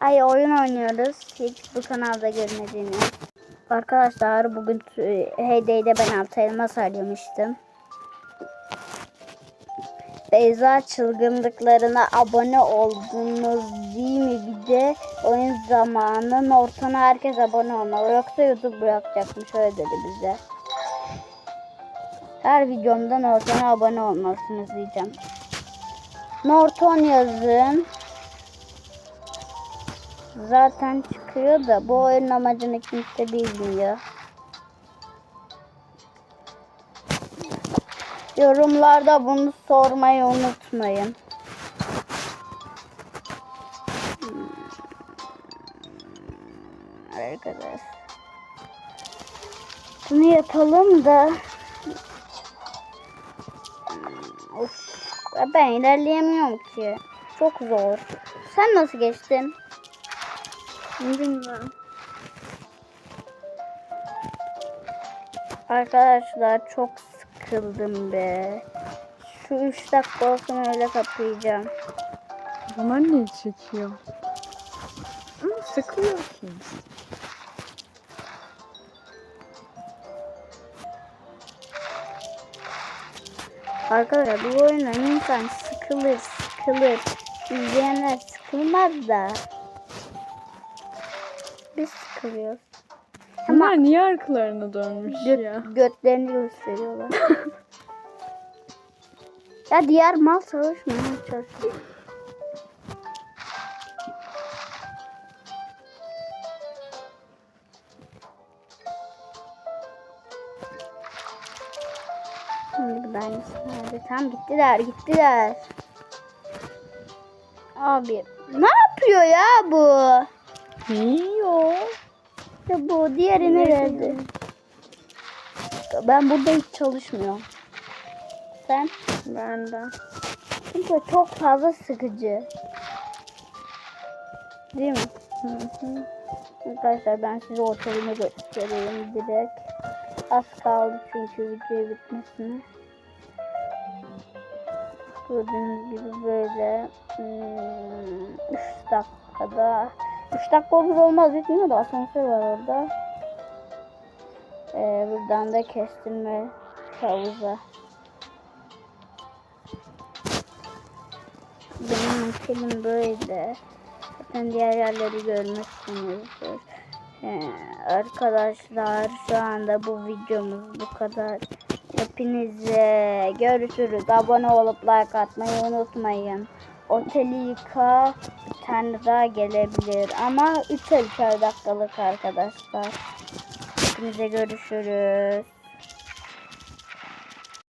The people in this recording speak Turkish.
Ay oyun oynuyoruz. Hiç bu kanalda görmediğini. Arkadaşlar bugün e, Heydey'de ben altı elmas harcamıştım. Beyza çılgınlıklarına abone oldunuz değil mi? Bir de oyun zamanı Norton'a herkes abone olmalı. Yoksa YouTube bırakacakmış öyle dedi bize. Her videomda Norton'a abone olmalısınız diyeceğim. Norton yazın. Zaten çıkıyor da bu oyunun amacını kimse bilmiyor. Yorumlarda bunu sormayı unutmayın. Hmm. Arkadaş. Bunu yapalım da. Hmm, Of. Ben ilerleyemiyorum ki. Çok zor. Sen nasıl geçtin? Bilmiyorum. Arkadaşlar çok sıkıldım be. Şu 3 dakika olsun öyle kapayacağım. Zaman ne çekiyor? Ama sıkılıyorsun. Arkadaşlar bu oyundan insan sıkılır sıkılır. İzleyenler sıkılmaz da. Biz sıkılıyoruz. Bunlar niye arkalarına dönmüş Göt, ya? götlerini gösteriyorlar. ya diğer mal savaşmaya çalışıyor. Şimdi tanesi nerede? Tam gittiler gittiler. Abi ne yapıyor ya bu? Yiyor. Ya bu diğeri nerede? Ben burada hiç çalışmıyorum. Sen? Benden. Çünkü çok fazla sıkıcı. Değil mi? Hı hı. Arkadaşlar ben size ortalığını göstereyim direkt. Az kaldı çünkü video bitmesine. Gördüğünüz gibi böyle 3 dakikada 3 dakika olur olmaz bitmiyor da asansör var orada. Ee, buradan da kestirme havuza. Benim ülkelim böyle. Zaten diğer yerleri görmüşsünüzdür. Ee, arkadaşlar şu anda bu videomuz bu kadar. Hepinize görüşürüz. Abone olup like atmayı unutmayın. Oteli yıka bir tane daha gelebilir. Ama 3 dakikalık arkadaşlar. Hepinize görüşürüz.